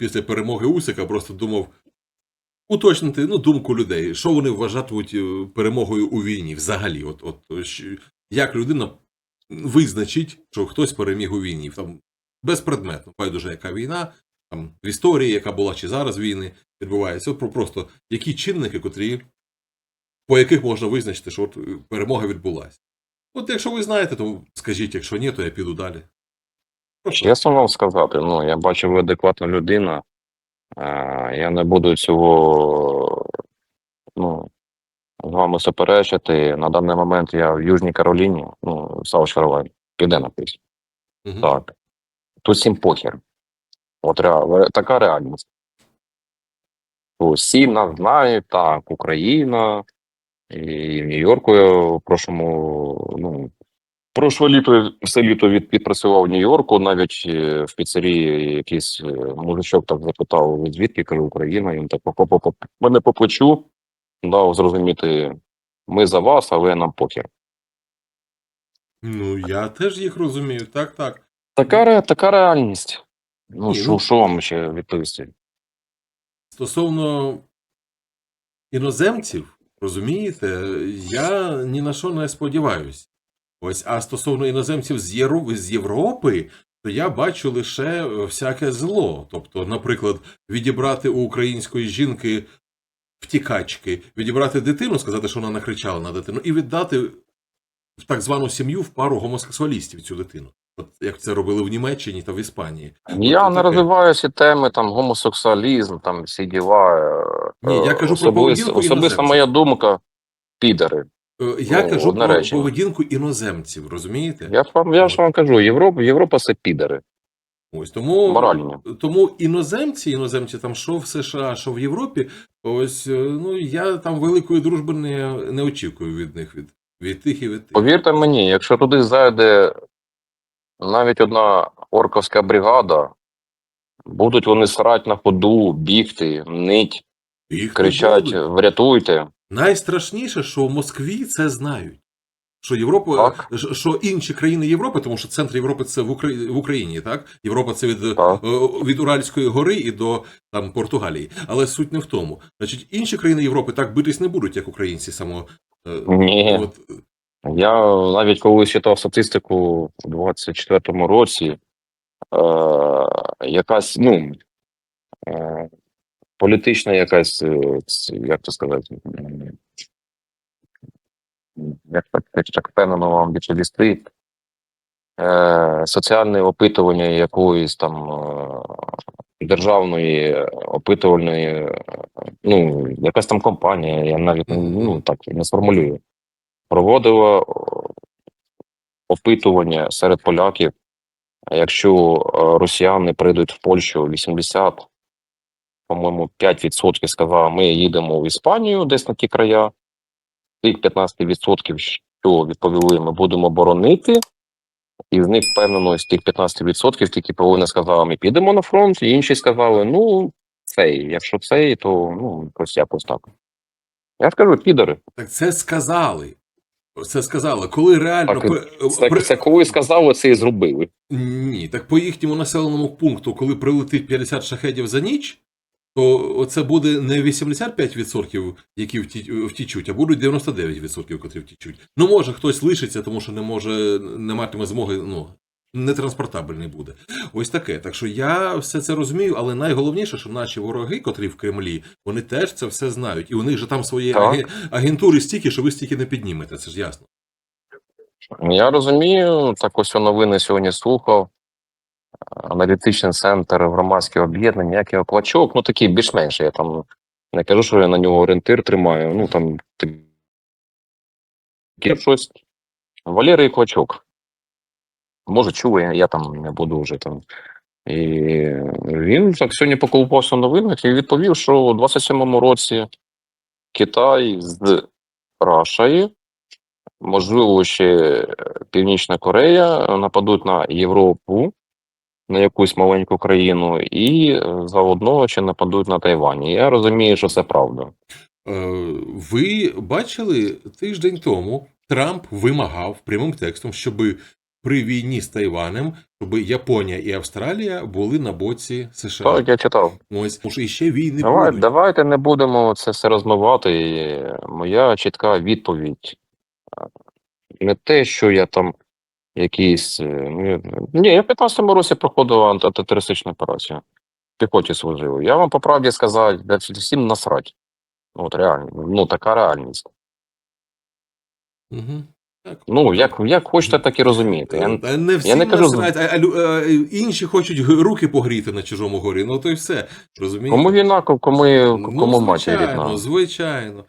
після перемоги Усика просто думав уточнити ну, думку людей, що вони вважатимуть е, перемогою у війні взагалі. От, от, як людина визначить, що хтось переміг у війні. Там, безпредметно, байдуже, яка війна, там, в історії, яка була чи зараз війни відбувається. От про просто які чинники, котрі, по яких можна визначити, що от е, перемога відбулася. От якщо ви знаєте, то скажіть, якщо ні, то я піду далі. Чесно вам сказати, ну я бачу, ви адекватна людина. Е, я не буду цього ну, з вами суперечити. На даний момент я в Южній Кароліні, ну, Саус Каролайн, південна пись. Мгм. Так. Тут всім похер. От реал, така реальність. Всі нас знають, так, Україна, і в Нью-Йорку в прошлому, ну, прошле літо, все літо від, відпрацював в Нью-Йорку, навіть е, в піцерії якийсь е, мужичок так запитав, звідки, кажу, Україна, він так по- мене по плечу, дав зрозуміти, ми за вас, а ви нам похер. Ну, я теж їх розумію, так, так. Така, ре- така реальність. Ну, Ні, що, ну- що вам ще відповісти? Стосовно іноземців, розумієте, я ні на що не сподіваюся. Ось, а стосовно іноземців з, Євро... з Європи, то я бачу лише е, всяке зло. Тобто, наприклад, відібрати у української жінки втікачки, відібрати дитину, сказати, що вона накричала на дитину, і віддати в так звану сім'ю в пару гомосексуалістів цю дитину. От як це робили в Німеччині та в Іспанії. Я От не таке. розвиваю ці теми, там гомосексуалізм, там всі діла. е, Ні, я кажу про особисто, особиста моя думка підери. Е, Я Ну, кажу про речення. поведінку іноземців, розумієте? Я ж вам, я ж вам кажу, Європа, Європа це підери. Ось тому, Моральні. тому іноземці, іноземці там що в США, що в Європі, ось е, ну я там великої дружби не, не очікую від них, від, від тих і від тих. Повірте мені, якщо туди зайде навіть одна орковська бригада, будуть вони срать на ходу, бігти, нить, Їх кричать, врятуйте. Найстрашніше, що в Москві це знають. Що Європа, Так. що інші країни Європи, тому що центр Європи це в Україні, в Україні, так? Європа це від, Так. е, від Уральської гори і до там Португалії. Але суть не в тому. Значить, інші країни Європи так битись не будуть, як українці само. е, Ні. От, Я навіть коли читав статистику у 24-му році, е, якась, ну, е, політична якась, е, як це сказати, як так, так впевнено вам відповісти, е, соціальне опитування якоїсь там е, державної опитувальної, е, ну, якась там компанія, я навіть ну, так не сформулюю проводила опитування серед поляків. Якщо росіяни прийдуть в Польщу 80, по-моєму, 5% сказали, ми їдемо в Іспанію десь на ті края. Тих 15%, що відповіли, ми будемо боронити. І з них впевнено, з тих 15% тільки половина сказала, ми підемо на фронт, і інші сказали, ну, цей, якщо цей, то ну, ось якось так. Я ж кажу, підери. так це сказали. Це сказали. Коли реально Так, Це, це коли сказали, це і зробили. Ні, так по їхньому населеному пункту, коли прилетить 50 шахедів за ніч, то це буде не 85%, які втічуть, а будуть 99%, котрі втічуть. Ну, може, хтось лишиться, тому що не може, не матиме змоги, ну, нетранспортабельний буде. Ось таке. Так що я все це розумію, але найголовніше, що наші вороги, котрі в Кремлі, вони теж це все знають. І у них же там свої Так. агентури стільки, що ви стільки не піднімете, це ж ясно. Я розумію, так ось новини сьогодні слухав. Аналітичний центр громадське об'єднання, як його клачок, ну такий більш-менш. Я там не кажу, що я на нього орієнтир тримаю. Ну там таке щось. Валерій Клачок. Може, чули, я там не буду вже там. І він так сьогодні поколупався новинах і відповів, що у 27-му році Китай з Рашею можливо, ще Північна Корея нападуть на Європу, на якусь маленьку країну, і е, заодно ще нападуть на Тайвань. І Я розумію, що це правда. Е, Ви бачили тиждень тому Трамп вимагав прямим текстом, щоб при війні з Тайванем, щоб Японія і Австралія були на боці США. Так, я читав. Ось що іще війни Давай, будуть. давайте не будемо це все розмивати. Моя чітка відповідь. е, Не те, що я там якийсь. е, ну, Ні, я в 15-му році проходив анти- антитерористичну операцію. В піхоті служив. Я вам по правді сказав, всім насрать. От реально. Ну, така реальність. Угу. Так. Ну, як, як хочете, так і розумієте. Я, Е, Не всі я не кажу, насрать, а, а, лю- е, інші хочуть руки погріти на чужому горі. Ну то й все. Розумієте? кому війна, кому, Ну, кому матір звичайно, рідна. звичайно.